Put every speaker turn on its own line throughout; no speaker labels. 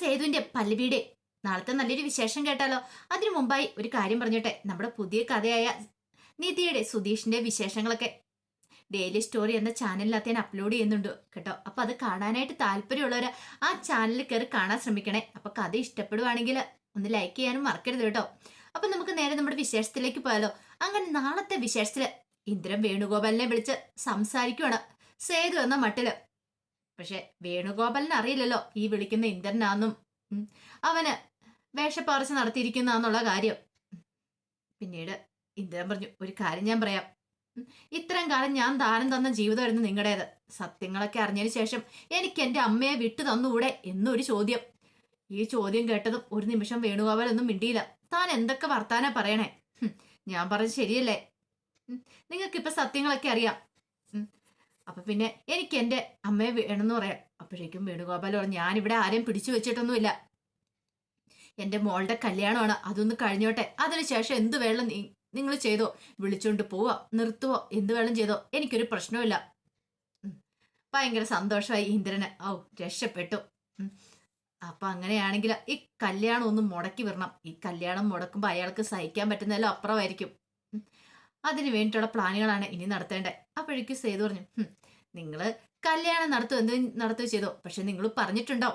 സേതുവിന്റെ പല്ലവിയുടെ. നാളത്തെ നല്ലൊരു വിശേഷം കേട്ടാലോ? അതിനു മുമ്പായി ഒരു കാര്യം പറഞ്ഞോട്ടെ. നമ്മുടെ പുതിയ കഥയായ നിധിയുടെ സുധീഷിന്റെ വിശേഷങ്ങളൊക്കെ. ഡെയിലി സ്റ്റോറി എന്ന ചാനലിനകത്ത് ഞാൻ അപ്ലോഡ് ചെയ്യുന്നുണ്ട് കേട്ടോ. അപ്പൊ അത് കാണാനായിട്ട് താല്പര്യമുള്ളവർ ആ ചാനലിൽ കയറി കാണാൻ ശ്രമിക്കണേ. അപ്പൊ കഥ ഇഷ്ടപ്പെടുവാണെങ്കിൽ ഒന്ന് ലൈക്ക് ചെയ്യാനും മറക്കരുത് കേട്ടോ. അപ്പൊ നമുക്ക് നേരെ നമ്മുടെ വിശേഷത്തിലേക്ക് പോയാലോ. അങ്ങനെ നാളത്തെ വിശേഷത്തിൽ ഇന്ദ്രൻ വേണുഗോപാലിനെ വിളിച്ച് സംസാരിക്കുവാണ്. സേതു എന്ന മട്ടിൽ പക്ഷെ വേണുഗോപാലിന് അറിയില്ലല്ലോ ഈ വിളിക്കുന്ന ഇന്ദ്രനാന്നും. അവന് വേഷപ്പാർച്ച നടത്തിയിരിക്കുന്നാന്നുള്ള കാര്യം. പിന്നീട് ഇന്ദ്രൻ പറഞ്ഞു ഒരു കാര്യം ഞാൻ പറയാം. ഇത്രയും കാലം ഞാൻ ദാനം തന്ന ജീവിതമായിരുന്നു നിങ്ങളുടേത്. സത്യങ്ങളൊക്കെ അറിഞ്ഞതിന് ശേഷം എനിക്ക് എന്റെ അമ്മയെ വിട്ടു തന്നുകൂടെ എന്നൊരു ചോദ്യം. ഈ ചോദ്യം കേട്ടതും ഒരു നിമിഷം വേണുഗോപാൽ ഒന്നും മിണ്ടിയില്ല. താൻ എന്തൊക്കെ വർത്താനാ പറയണേ? ഞാൻ പറഞ്ഞത് ശരിയല്ലേ? നിങ്ങൾക്കിപ്പോ സത്യങ്ങളൊക്കെ അറിയാം. അപ്പൊ പിന്നെ എനിക്ക് എന്റെ അമ്മയെ വേണമെന്ന് പറയാം. അപ്പോഴേക്കും വേണുഗോപാൽ പറഞ്ഞു ഞാനിവിടെ ആരെയും പിടിച്ചു വെച്ചിട്ടൊന്നുമില്ല. എന്റെ മോളുടെ കല്യാണമാണ് അതൊന്ന് കഴിഞ്ഞോട്ടെ. അതിനുശേഷം എന്ത് വേണം നിങ്ങൾ ചെയ്തോ? വിളിച്ചോണ്ട് പോവോ നിർത്തുവോ? എന്ത് വേണം ചെയ്തോ? എനിക്കൊരു പ്രശ്നമില്ല. ഭയങ്കര സന്തോഷമായി ഇന്ദ്രന്. ഔ രക്ഷപ്പെട്ടു. അപ്പൊ അങ്ങനെയാണെങ്കിൽ ഈ കല്യാണം ഒന്ന് മുടക്കി വരണം ഈ കല്യാണം മുടക്കുമ്പോൾ അയാൾക്ക് സഹിക്കാൻ പറ്റുന്നതിലും അപ്പുറമായിരിക്കും. അതിന് വേണ്ടിയിട്ടുള്ള പ്ലാനുകളാണ് ഇനി നടത്തേണ്ടത്. അപ്പോഴേക്കും സേതു പറഞ്ഞു "ഹും, നിങ്ങൾ കല്യാണം നടത്തുക എന്ത് നടത്തുകയോ ചെയ്തോ. പക്ഷെ നിങ്ങൾ പറഞ്ഞിട്ടുണ്ടോ?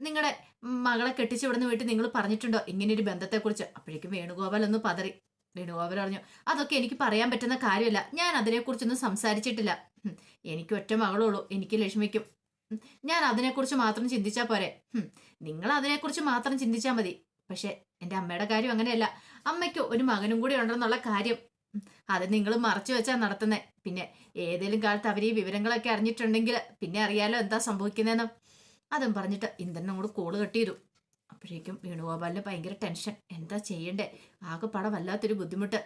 നിങ്ങളുടെ മകളെ കെട്ടിച്ചു വിടുന്ന വീട്ടിൽ നിങ്ങൾ പറഞ്ഞിട്ടുണ്ടോ? ഇങ്ങനെ ഒരു ബന്ധത്തെക്കുറിച്ച്. അപ്പോഴേക്കും വേണുഗോപാൽ ഒന്ന് പതറി. വേണുഗോപാൽ പറഞ്ഞു അതൊക്കെ എനിക്ക് പറയാൻ പറ്റുന്ന കാര്യമല്ല. ഞാൻ അതിനെക്കുറിച്ചൊന്നും സംസാരിച്ചിട്ടില്ല. എനിക്ക് ഒറ്റ മകളുള്ളൂ. എനിക്ക് ലക്ഷ്മിക്കും. ഞാൻ അതിനെക്കുറിച്ച് മാത്രം ചിന്തിച്ചാൽ പോരെ. നിങ്ങൾ അതിനെക്കുറിച്ച് മാത്രം ചിന്തിച്ചാൽ മതി. പക്ഷെ എന്റെ അമ്മയുടെ കാര്യം അങ്ങനെയല്ല. അമ്മയ്ക്ക് ഒരു മകനും കൂടി ഉണ്ടെന്നുള്ള കാര്യം അത് നിങ്ങൾ മറച്ചു വെച്ചാ നടത്തുന്നത് പിന്നെ ഏതെങ്കിലും കാലത്ത് അവർ ഈ വിവരങ്ങളൊക്കെ അറിഞ്ഞിട്ടുണ്ടെങ്കിൽ പിന്നെ അറിയാലോ എന്താ സംഭവിക്കുന്നതെന്ന് അതും പറഞ്ഞിട്ട് ഇന്ദ്രനും കൂടെ കോൾ കെട്ടിയിരും അപ്പോഴേക്കും വേണുഗോപാലിന് ഭയങ്കര ടെൻഷൻ. എന്താ ചെയ്യണ്ടേ? ആകെ പടം വല്ലാത്തൊരു ബുദ്ധിമുട്ട്.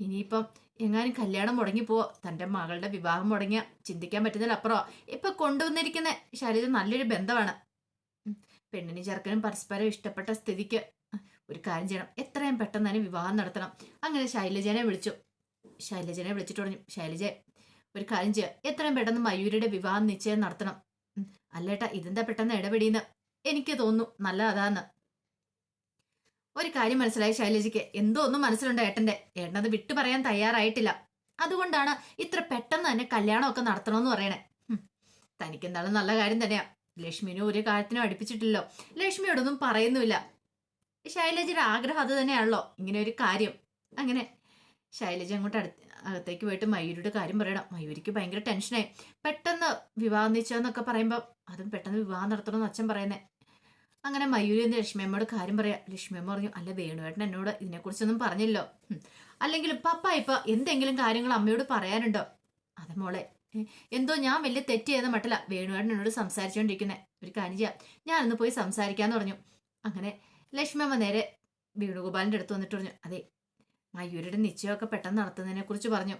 ഇനിയിപ്പം എങ്ങാനും കല്യാണം മുടങ്ങിപ്പോവോ തന്റെ മകളുടെ വിവാഹം മുടങ്ങിയ ചിന്തിക്കാൻ പറ്റുന്നതിലപ്പുറമോ ഇപ്പൊ കൊണ്ടുവന്നിരിക്കുന്ന. ശരീരം നല്ലൊരു ബന്ധമാണ്. പെണ്ണിനും ചെറുക്കനും പരസ്പരം ഇഷ്ടപ്പെട്ട സ്ഥിതിക്ക് ഒരു കാര്യം ചെയ്യണം. എത്രയും പെട്ടെന്ന് തന്നെ വിവാഹം നടത്തണം. അങ്ങനെ ശൈലജനെ വിളിച്ചു. ശൈലജനെ വിളിച്ചിട്ട് പറഞ്ഞു ശൈലജ ഒരു കാര്യം ചെയ്യുക എത്രയും പെട്ടെന്ന് മയൂരിയുടെ വിവാഹം നിശ്ചയം നടത്തണം. അല്ലേട്ടാ ഇതെന്താ പെട്ടെന്ന് ഇടപെടിയെന്ന് എനിക്ക് തോന്നുന്നു നല്ല അതാന്ന്. ഒരു കാര്യം മനസ്സിലായി ശൈലജയ്ക്ക്. എന്തോ ഒന്നും മനസ്സിലുണ്ട് ഏട്ടന്റെ ഏട്ടനത് വിട്ടു പറയാൻ തയ്യാറായിട്ടില്ല. അതുകൊണ്ടാണ് ഇത്ര പെട്ടെന്ന് തന്നെ കല്യാണമൊക്കെ നടത്തണമെന്ന് പറയണേ. എന്താണ് നല്ല കാര്യം തന്നെയാ. ലക്ഷ്മിനും ഒരു കാര്യത്തിനും അടുപ്പിച്ചിട്ടില്ലല്ലോ. ലക്ഷ്മിയോടൊന്നും പറയുന്നുമില്ല. ശൈലജയുടെ ആഗ്രഹം അത് തന്നെയാണല്ലോ. ഇങ്ങനെ ഒരു കാര്യം. അങ്ങനെ ശൈലജ അങ്ങോട്ട് അടുത്ത് അകത്തേക്ക് പോയിട്ട് മയൂരിയുടെ കാര്യം പറയണം. മയൂരിക്ക് ഭയങ്കര ടെൻഷനായി. പെട്ടെന്ന് വിവാഹം നിശ്ചയെന്നൊക്കെ പറയുമ്പോൾ അതും പെട്ടെന്ന് വിവാഹം നടത്തണമെന്ന് അച്ഛൻ പറയുന്നേ. അങ്ങനെ മയൂരി എന്ന് ലക്ഷ്മിയമ്മയോട് കാര്യം പറയാം. ലക്ഷ്മിയമ്മ പറഞ്ഞു അല്ല വേണുവേട്ടൻ എന്നോട് ഇതിനെക്കുറിച്ചൊന്നും പറഞ്ഞില്ലോ. അല്ലെങ്കിൽ പപ്പ ഇപ്പൊ എന്തെങ്കിലും കാര്യങ്ങൾ അമ്മയോട് പറയാനുണ്ടോ? അതെ മോളെ. എന്തോ ഞാൻ വലിയ തെറ്റ് ചെയ്ത മട്ടില്ല വേണുവേട്ടൻ എന്നോട് സംസാരിച്ചുകൊണ്ടിരിക്കുന്നത് ഒരു കാര്യം ചെയ്യാം. ഞാനൊന്ന് പോയി സംസാരിക്കാന്ന് പറഞ്ഞു. അങ്ങനെ ലക്ഷ്മിയമ്മ നേരെ വേണുഗോപാലിന്റെ അടുത്ത് വന്നിട്ട് പറഞ്ഞു അതെ മയൂരിയുടെ നിശ്ചയമൊക്കെ പെട്ടെന്ന് നടത്തുന്നതിനെ കുറിച്ച് പറഞ്ഞു.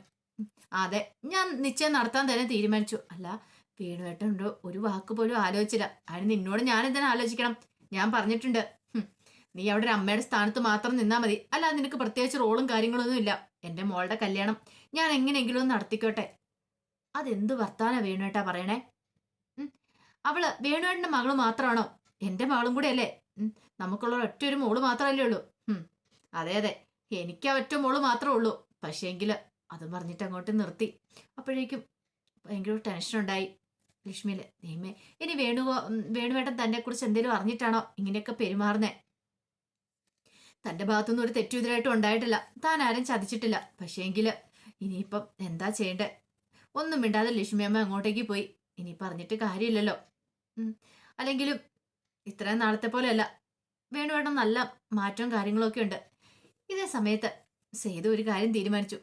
അതെ ഞാൻ നിശ്ചയം നടത്താൻ തന്നെ തീരുമാനിച്ചു. അല്ല വേണുവേട്ടനുണ്ടോ ഒരു വാക്ക് പോലും ആലോചിച്ചില്ല. അതിന് നിന്നോട് ഞാൻ എന്തിനാ ആലോചിക്കണം? ഞാൻ പറഞ്ഞിട്ടുണ്ട്. നീ അവിടെ ഒരു അമ്മയുടെ സ്ഥാനത്ത് മാത്രം നിന്നാൽ മതി. അല്ല നിനക്ക് പ്രത്യേകിച്ച് റോളും കാര്യങ്ങളൊന്നും ഇല്ല. എന്റെ മോളുടെ കല്യാണം ഞാൻ എങ്ങനെയെങ്കിലും ഒന്ന് നടത്തിക്കോട്ടെ. അതെന്ത് വർത്താന വേണുവേട്ടാ പറയണേ? അവൾ വേണുവേട്ടന്റെ മകൾ മാത്രമാണോ? എന്റെ മകളും കൂടെ അല്ലേ നമുക്കുള്ള ഒറ്റ ഒരു മോൾ മാത്രമല്ലേ ഉള്ളൂ. അതെ അതെ. എനിക്ക് ആ ഒറ്റ മോൾ മാത്രമേ ഉള്ളൂ. പക്ഷേങ്കിൽ അത് പറഞ്ഞിട്ട് അങ്ങോട്ട് നിർത്തി. അപ്പോഴേക്കും ഭയങ്കര ടെൻഷൻ ഉണ്ടായി. ലക്ഷ്മിയിൽ ദൈവമേ ഇനി വേണു വേണുവേട്ടൻ തന്നെ കുറിച്ച് എന്തെങ്കിലും അറിഞ്ഞിട്ടാണോ ഇങ്ങനെയൊക്കെ പെരുമാറുന്നേ? തന്റെ ഭാഗത്തുനിന്ന് ഒരു തെറ്റു ഇതിലായിട്ടും ഉണ്ടായിട്ടില്ല. താൻ ആരും ചതിച്ചിട്ടില്ല. പക്ഷേങ്കിൽ ഇനിയിപ്പം എന്താ ചെയ്യണ്ടേ? ഒന്നും മിണ്ടാതെ ലക്ഷ്മിയമ്മ അങ്ങോട്ടേക്ക് പോയി. ഇനി പറഞ്ഞിട്ട് കാര്യമില്ലല്ലോ. അല്ലെങ്കിലും ഇത്രയും നാളത്തെ പോലെയല്ല. വേണു വേണം നല്ല മാറ്റവും കാര്യങ്ങളൊക്കെ ഉണ്ട്. ഇതേ സമയത്ത് സേതു ഒരു കാര്യം തീരുമാനിച്ചു.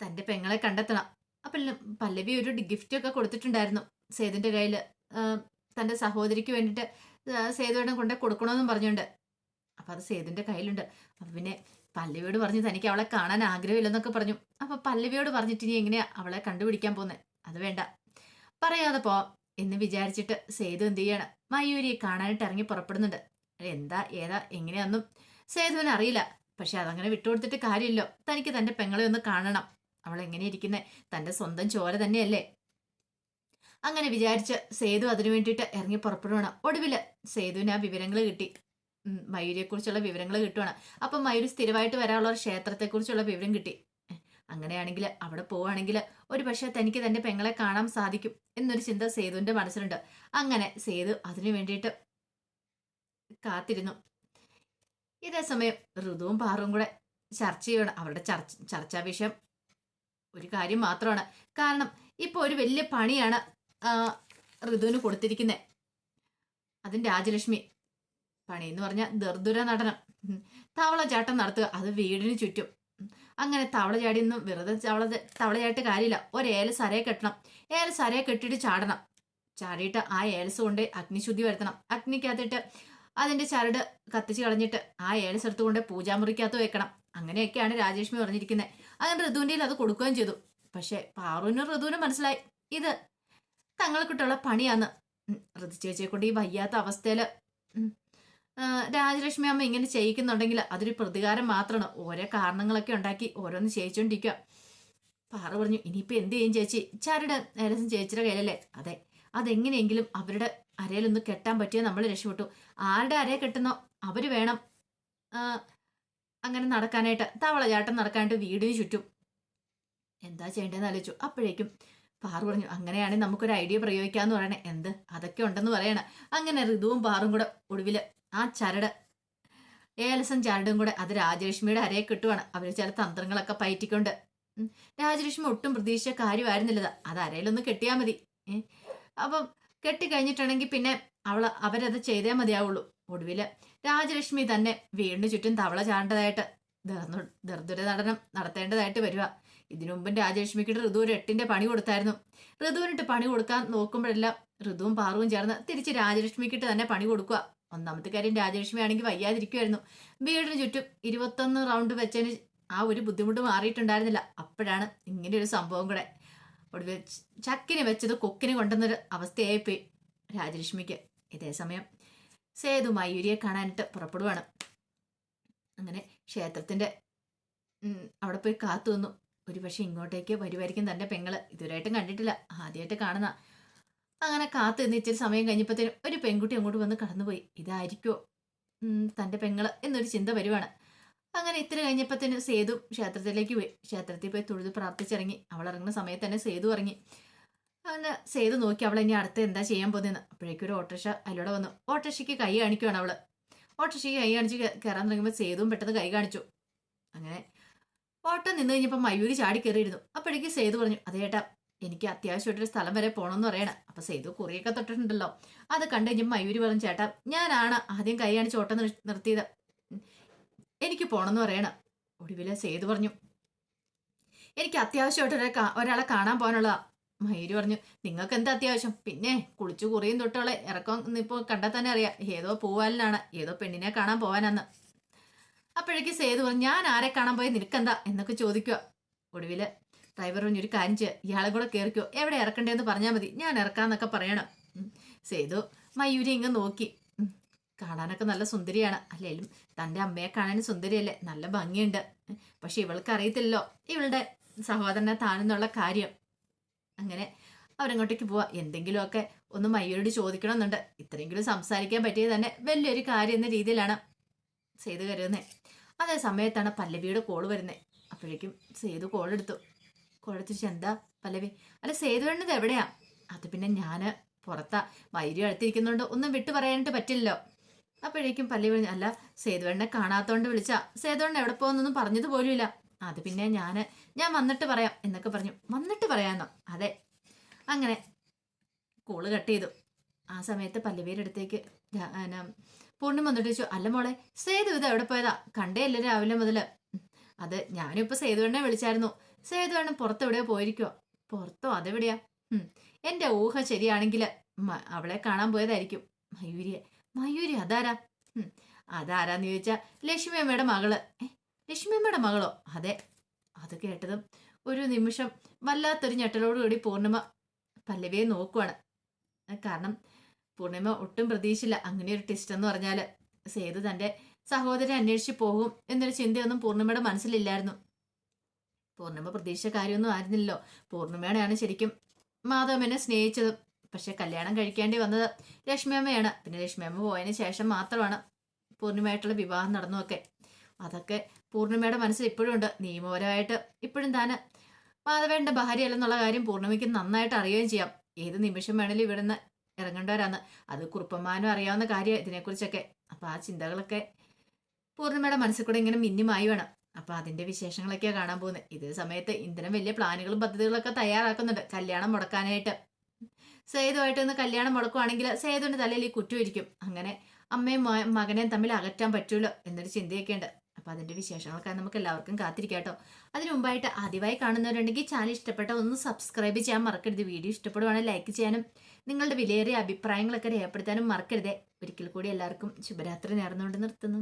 തന്റെ പെങ്ങളെ കണ്ടെത്തണം. അപ്പം പല്ലവി ഒരു ഗിഫ്റ്റ് ഒക്കെ കൊടുത്തിട്ടുണ്ടായിരുന്നു സേതുവിന്റെ കയ്യിൽ തന്റെ സഹോദരിക്ക് വേണ്ടിയിട്ട് സേതുവേടം കൊണ്ട് കൊടുക്കണമെന്നും പറഞ്ഞുണ്ട് അപ്പം അത് സേതുവിന്റെ കയ്യിലുണ്ട്. അപ്പം പിന്നെ പല്ലവിയോട് പറഞ്ഞു തനിക്ക് അവളെ കാണാൻ ആഗ്രഹമില്ലെന്നൊക്കെ പറഞ്ഞു. അപ്പം പല്ലവിയോട് പറഞ്ഞിട്ട് ഇനി എങ്ങനെയാ അവളെ കണ്ടുപിടിക്കാൻ പോകുന്നത് അത് വേണ്ട. പറയാതെ പോവാം എന്ന് വിചാരിച്ചിട്ട് സേതു എന്ത് ചെയ്യാണ്? മയൂരിയെ കാണാനായിട്ട് ഇറങ്ങി പുറപ്പെടുന്നുണ്ട്. എന്താ ഏതാ എങ്ങനെയാന്നും സേതുവിന് അറിയില്ല. പക്ഷെ അതങ്ങനെ വിട്ടുകൊടുത്തിട്ട് കാര്യമില്ലോ. തനിക്ക് തന്റെ പെങ്ങളെ ഒന്ന് കാണണം. അവൾ എങ്ങനെ ഇരിക്കുന്നത് തന്റെ സ്വന്തം ചോര തന്നെയല്ലേ? അങ്ങനെ വിചാരിച്ച് സേതു അതിനു വേണ്ടിയിട്ട് ഇറങ്ങി പുറപ്പെടുവാണ്. ഒടുവിൽ സേതുവിന് ആ വിവരങ്ങൾ കിട്ടി. മയൂരിയെക്കുറിച്ചുള്ള വിവരങ്ങൾ കിട്ടുവാണ്. അപ്പം മയൂരി സ്ഥിരമായിട്ട് വരാനുള്ള ക്ഷേത്രത്തെക്കുറിച്ചുള്ള വിവരം കിട്ടി. അങ്ങനെയാണെങ്കിൽ അവിടെ പോവുകയാണെങ്കിൽ ഒരു പക്ഷേ തനിക്ക് തന്റെ പെങ്ങളെ കാണാൻ സാധിക്കും എന്നൊരു ചിന്ത സേതുവിന്റെ മനസ്സിലുണ്ട്. അങ്ങനെ സേതു അതിനു വേണ്ടിയിട്ട് കാത്തിരുന്നു. ഇതേ സമയം ഋതുവും പാറും കൂടെ ചർച്ച ചെയ്യണം. അവരുടെ ചർച്ച ചർച്ചാ വിഷയം ഒരു കാര്യം മാത്രമാണ്. കാരണം ഇപ്പോൾ ഒരു വലിയ പണിയാണ് ഋതുവിന് കൊടുത്തിരിക്കുന്നത് അതും രാജലക്ഷ്മി. പണി എന്ന് പറഞ്ഞാൽ ദർദുര നടനം. തവള ചാട്ടം നടത്തുക. അത് വീടിന് ചുറ്റും. അങ്ങനെ തവള ചാടിയൊന്നും വെറുതെ തവള തവള കാര്യമില്ല. ഒരേല സരയെ കെട്ടണം. ഏല സരയെ കെട്ടിയിട്ട് ചാടണം. ചാടിയിട്ട് ആ ഏലസ് കൊണ്ട് അഗ്നിശുദ്ധി വരുത്തണം. അഗ്നിക്കകത്തിട്ട് അതിന്റെ ചരട് കത്തിച്ച് കളഞ്ഞിട്ട് ആ ഏലസ് എടുത്തുകൊണ്ട് പൂജാമുറിക്കകത്ത് വെക്കണം. അങ്ങനെയൊക്കെയാണ് രാജേഷ്മി പറഞ്ഞിരിക്കുന്നത് അങ്ങനെ ഋതുവിന്റെ അത് കൊടുക്കുകയും ചെയ്തു. പക്ഷെ പാറുവിനും ഋതുവിനും മനസ്സിലായി. ഇത് തങ്ങൾക്കിട്ടുള്ള പണിയാന്ന്. ഋതു ചേച്ചിയെ കൊണ്ട് ഈ വയ്യാത്ത അവസ്ഥയിൽ രാജലക്ഷ്മി അമ്മ ഇങ്ങനെ ചെയ്യിക്കുന്നുണ്ടെങ്കിൽ അതൊരു പ്രതികാരം മാത്രമാണ്. ഓരോ കാരണങ്ങളൊക്കെ ഉണ്ടാക്കി ഓരോന്ന് ചെയ്യിച്ചോണ്ടിരിക്കുക പാറു പറഞ്ഞു ഇനിയിപ്പോ എന്ത് ചെയ്യും ചേച്ചി? ചാരുടെ നേരസം ചേച്ചിയുടെ കയ്യിലല്ലേ? അതെ. അതെങ്ങനെയെങ്കിലും അവരുടെ അരയിലൊന്ന് കെട്ടാൻ പറ്റിയോ നമ്മൾ രക്ഷപ്പെട്ടു. ആരുടെ അരയെ കെട്ടുന്നോ അവർ വേണം അങ്ങനെ നടക്കാനായിട്ട്. തവളചാട്ടം നടക്കാനായിട്ട് വീടിന് ചുറ്റും. എന്താ ചെയ്യേണ്ടതെന്ന് ആലോചിച്ചു? അപ്പോഴേക്കും. പാറു പറഞ്ഞു അങ്ങനെയാണെങ്കിൽ നമുക്കൊരു ഐഡിയ പ്രയോഗിക്കാന്ന് പറയണേ. എന്ത്? അതൊക്കെ ഉണ്ടെന്ന് പറയണേ. അങ്ങനെ ഋതുവും പാറും കൂടെ ഒടുവിൽ ആ ചരട്. ഏലസും ചരടും കൂടെ അത് രാജലക്ഷ്മിയുടെ അരയെ കിട്ടുവാണ്. അവർ ചില തന്ത്രങ്ങളൊക്കെ പയറ്റിക്കൊണ്ട്. രാജലക്ഷ്മി ഒട്ടും പ്രതീക്ഷിച്ച കാര്യമായിരുന്നില്ലത്. അത് അരയിലൊന്ന് കെട്ടിയാൽ മതി. അപ്പം കെട്ടി കഴിഞ്ഞിട്ടുണ്ടെങ്കിൽ പിന്നെ അവൾ അവരത് ചെയ്തേ മതിയാവുള്ളൂ. ഒടുവിൽ രാജലക്ഷ്മി തന്നെ വീടിന് ചുറ്റും തവള ചാണ്ടതായിട്ട് ദർദുര നടനം നടത്തേണ്ടതായിട്ട് വരിക. ഇതിനു മുമ്പും രാജലക്ഷ്മിക്ക് ഋതു ഒരു എട്ടിന്റെ പണി കൊടുത്തായിരുന്നു. ഋതുവിനിട്ട് പണി കൊടുക്കാൻ നോക്കുമ്പോഴെല്ലാം ഋതുവും പാറുവും ചേർന്ന് തിരിച്ച് രാജലക്ഷ്മിക്കിട്ട് തന്നെ പണി കൊടുക്കുക. ഒന്നാമത്തെ കാര്യം രാജലക്ഷ്മി ആണെങ്കിൽ വയ്യാതിരിക്കുമായിരുന്നു വീടിന് ചുറ്റും ഇരുപത്തൊന്ന് റൗണ്ട് വെച്ചതിന് ആ ഒരു ബുദ്ധിമുട്ട് മാറിയിട്ടുണ്ടായിരുന്നില്ല. അപ്പോഴാണ് ഇങ്ങനെ ഒരു സംഭവം കൂടെ. ഒടുവിൽ ചക്കിന് വെച്ചത് കൊക്കിന് കൊണ്ടുവന്നൊരു അവസ്ഥയായിപ്പോയി രാജലക്ഷ്മിക്ക്. ഇതേ സമയം സേതു മയൂരിയെ കാണാനിട്ട് പുറപ്പെടുവാണ്. അങ്ങനെ ക്ഷേത്രത്തിന്റെ അവിടെ പോയി കാത്തു നിന്നു. ഒരു പക്ഷെ ഇങ്ങോട്ടേക്ക് വരുമായിരിക്കും തന്റെ പെങ്ങൾ. ഇതുവരെയായിട്ടും കണ്ടിട്ടില്ല. ആദ്യമായിട്ട് കാണുന്ന അങ്ങനെ കാത്തു നിന്ന് ഇച്ചിരി സമയം കഴിഞ്ഞപ്പോഴത്തേനും ഒരു പെൺകുട്ടി അങ്ങോട്ട് വന്ന് കടന്നുപോയി. ഇതായിരിക്കോ? തന്റെ പെങ്ങൾ എന്നൊരു ചിന്ത വരുവാണ്. അങ്ങനെ ഇത്ര കഴിഞ്ഞപ്പോഴത്തേനും സേതു ക്ഷേത്രത്തിലേക്ക് പോയി. ക്ഷേത്രത്തിൽ പോയി തൊഴുത് പ്രാർത്ഥിച്ചിറങ്ങി. അവൾ ഇറങ്ങുന്ന സമയത്ത് തന്നെ സേതു ഇറങ്ങി. അങ്ങനെ സേതു നോക്കി അവൾ ഇനി അടുത്ത് എന്താ ചെയ്യാൻ പോകുന്നതെന്ന്? അപ്പോഴേക്കും ഒരു ഓട്ടോറിക്ഷ അതിലൂടെ വന്നു. ഓട്ടോറിക്ഷയ്ക്ക് കൈ കാണിക്കുവാണ് അവൾ. ഓട്ടോറിക്ഷയ്ക്ക് കൈ കാണിച്ച് കയറാൻ തുടങ്ങുമ്പോൾ സേതുവും പെട്ടെന്ന് കൈ കാണിച്ചു. അങ്ങനെ ഓട്ടോ നിന്ന് കഴിഞ്ഞപ്പോൾ മയൂരി ചാടി കയറിയിരുന്നു. അപ്പോഴേക്കും സേതു പറഞ്ഞു അതേട്ടാ എനിക്ക് അത്യാവശ്യമായിട്ടൊരു സ്ഥലം വരെ പോകണമെന്ന് പറയണം. അപ്പൊ സേതു കുറിയൊക്കെ തൊട്ടിട്ടുണ്ടല്ലോ. അത് കണ്ടു കഴിഞ്ഞാൽ മയൂരി പറഞ്ഞു ചേട്ടാ ഞാനാണ് ആദ്യം കൈ കാണിച്ച് ഓട്ടം നിർ- നിർത്തിയത്. എനിക്ക് പോണെന്ന് പറയണം. ഒടുവിൽ സേതു പറഞ്ഞു എനിക്ക് അത്യാവശ്യമായിട്ട് ഒരാളെ കാ- ഒരാളെ കാണാൻ പോകാനുള്ളതാ. മയൂരി പറഞ്ഞു നിങ്ങൾക്ക് എന്താ അത്യാവശ്യം? പിന്നെ കുളിച്ചു കുറിയും തൊട്ടുള്ള ഇറക്കം ഇപ്പോൾ കണ്ടാൽ തന്നെ അറിയാം. ഏതോ പൂവാലിനാണ്. ഏതോ പെണ്ണിനെ കാണാൻ പോവാനാന്ന്. അപ്പോഴേക്ക് സേതു പറഞ്ഞു ഞാൻ ആരെ കാണാൻ പോയി? നിനക്കെന്താ? എന്നൊക്കെ ചോദിക്കുക ഒടുവിൽ ഡ്രൈവർ ഒരു കാര്യം ചെയ്യുക ഇയാളെ കൂടെ കയറിക്കോ എവിടെ ഇറക്കണ്ടേന്ന് പറഞ്ഞാൽ മതി. ഞാൻ ഇറക്കാന്നൊക്കെ പറയണം. സേതു മയൂരി ഇങ്ങ് നോക്കി. കാണാനൊക്കെ നല്ല സുന്ദരിയാണ്. അല്ലേലും തന്റെ അമ്മയെ കാണാൻ സുന്ദരിയല്ലേ? നല്ല ഭംഗിയുണ്ട്. പക്ഷെ ഇവൾക്ക് അറിയത്തില്ലല്ലോ. ഇവളുടെ സഹോദരനെ താനെന്നുള്ള കാര്യം. അങ്ങനെ അവരങ്ങോട്ടേക്ക് പോവാ. എന്തെങ്കിലുമൊക്കെ ഒന്ന് മയൂരോട് ചോദിക്കണമെന്നുണ്ട്. ഇത്രയെങ്കിലും സംസാരിക്കാൻ പറ്റിയത് തന്നെ വലിയൊരു കാര്യം എന്ന രീതിയിലാണ് സേതു കരുതുന്നത് അതേ സമയത്താണ് പല്ലവിയുടെ കോൾ വരുന്നത് അപ്പോഴേക്കും സേതു കോൾ എടുത്തു. എടുത്തിട്ട് എന്താ പല്ലവി. അല്ല സേതുവേണ്ടത് എവിടെയാ? അത് പിന്നെ ഞാൻ പുറത്താ. വൈരി അടുത്തിരിക്കുന്നുണ്ട് ഒന്നും വിട്ടു പറയാനായിട്ട് പറ്റില്ലല്ലോ. അപ്പോഴേക്കും പല്ലവി പറഞ്ഞു അല്ല സേതുവേണ്ണെ കാണാത്തോണ്ട് വിളിച്ചാ. സേതുവേണ്ണ എവിടെ പോകുന്നൊന്നും പറഞ്ഞത് പോലുമില്ല. അത് പിന്നെ ഞാൻ ഞാൻ വന്നിട്ട് പറയാം എന്നൊക്കെ പറഞ്ഞു. വന്നിട്ട് പറയാന്നോ? അതെ. അങ്ങനെ കോൾ കട്ട് ചെയ്തു. ആ സമയത്ത് പല്ലവിയുടെ അടുത്തേക്ക് പൂർണിമ വന്നിട്ട് ചോദിച്ചു അല്ല മോളെ സേതു ഇത് എവിടെ പോയതാ? കണ്ടേ അല്ലേ രാവിലെ മുതൽ? ഉം. അത് ഞാനിപ്പോ സേതുവേണ്ണെ വിളിച്ചായിരുന്നു. സേതുവേണ്ണ പുറത്തെവിടെയോ പോയിരിക്കോ പുറത്തോ? അതെവിടെയാ. എന്റെ ഊഹ ശരിയാണെങ്കിൽ അവളെ കാണാൻ പോയതായിരിക്കും. മയൂരിയെ. മയൂരി അതാരാ. അതാരാന്ന് ചോദിച്ചാ ലക്ഷ്മി അമ്മയുടെ മകൾ. ലക്ഷ്മി അമ്മയുടെ മകളോ? അതെ. അത് കേട്ടതും ഒരു നിമിഷം വല്ലാത്തൊരു ഞെട്ടലോടുകൂടി പൂർണിമ പല്ലവിയെ നോക്കുവാണ്. കാരണം പൂർണിമ ഒട്ടും പ്രതീക്ഷയില്ല അങ്ങനെ ഒരു ട്വിസ്റ്റ് എന്ന് പറഞ്ഞാൽ സേതു തന്റെ സഹോദരൻ അന്വേഷിച്ച് പോകും എന്നൊരു ചിന്തയൊന്നും പൂർണിമയുടെ മനസ്സിലില്ലായിരുന്നു. പൂർണിമ പ്രതീക്ഷിച്ച കാര്യമൊന്നും ആയിരുന്നില്ലല്ലോ. പൂർണിമയുടെയാണ് ശരിക്കും മാധവനെ സ്നേഹിച്ചത്. പക്ഷെ കല്യാണം കഴിക്കേണ്ടി വന്നത് ലക്ഷ്മിയമ്മയാണ്. പിന്നെ ലക്ഷ്മിയമ്മ പോയതിന് ശേഷം മാത്രമാണ് പൂർണിമയായിട്ടുള്ള വിവാഹം നടന്നതൊക്കെ. അതൊക്കെ പൂർണിമയുടെ മനസ്സിൽ ഇപ്പോഴും ഉണ്ട്. നിയമപരമായിട്ട് ഇപ്പോഴും താന് മാധവേണ്ട ഭാര്യയല്ലെന്നുള്ള കാര്യം പൂർണിമയ്ക്ക് നന്നായിട്ട് അറിയുകയും ചെയ്യാം. ഏത് നിമിഷം വേണേലും ഇവിടുന്ന് ഇറങ്ങേണ്ടവരാണ് അത് കുറുപ്പന്മാനും അറിയാവുന്ന കാര്യം ഇതിനെക്കുറിച്ചൊക്കെ. അപ്പോൾ ആ ചിന്തകളൊക്കെ പൂർണിമയുടെ മനസ്സിൽ കൂടെ ഇങ്ങനെ മിന്നിമായി വേണം. അപ്പൊ അതിന്റെ വിശേഷങ്ങളൊക്കെ കാണാൻ പോകുന്നത് ഇതേ സമയത്ത് ഇന്ധനം വലിയ പ്ലാനുകളും പദ്ധതികളൊക്കെ തയ്യാറാക്കുന്നുണ്ട്. കല്യാണം മുടക്കാനായിട്ട്. സേതുമായിട്ട് ഒന്ന് കല്യാണം മുടക്കുവാണെങ്കിൽ സേതുവിന്റെ തലയിൽ ഈ കുറ്റം ഇരിക്കും. അങ്ങനെ അമ്മയും മകനെയും തമ്മിൽ അകറ്റാൻ പറ്റൂലോ എന്നൊരു ചിന്തയൊക്കെ ഉണ്ട്. അപ്പൊ അതിന്റെ വിശേഷങ്ങളൊക്കെ നമുക്ക് എല്ലാവർക്കും കാത്തിരിക്കാം കേട്ടോ. അതിനു മുമ്പായിട്ട് ആദ്യമായി കാണുന്നവരുണ്ടെങ്കിൽ ചാനൽ ഇഷ്ടപ്പെട്ട ഒന്ന് സബ്സ്ക്രൈബ് ചെയ്യാൻ മറക്കരുത്. വീഡിയോ ഇഷ്ടപ്പെടുവാണെങ്കിൽ ലൈക്ക് ചെയ്യാനും നിങ്ങളുടെ വിലയേറിയ അഭിപ്രായങ്ങളൊക്കെ രേഖപ്പെടുത്താനും മറക്കരുത്. ഒരിക്കൽ കൂടി എല്ലാവർക്കും ശുഭരാത്രി നേർന്നുകൊണ്ട് നിർത്തുന്നു.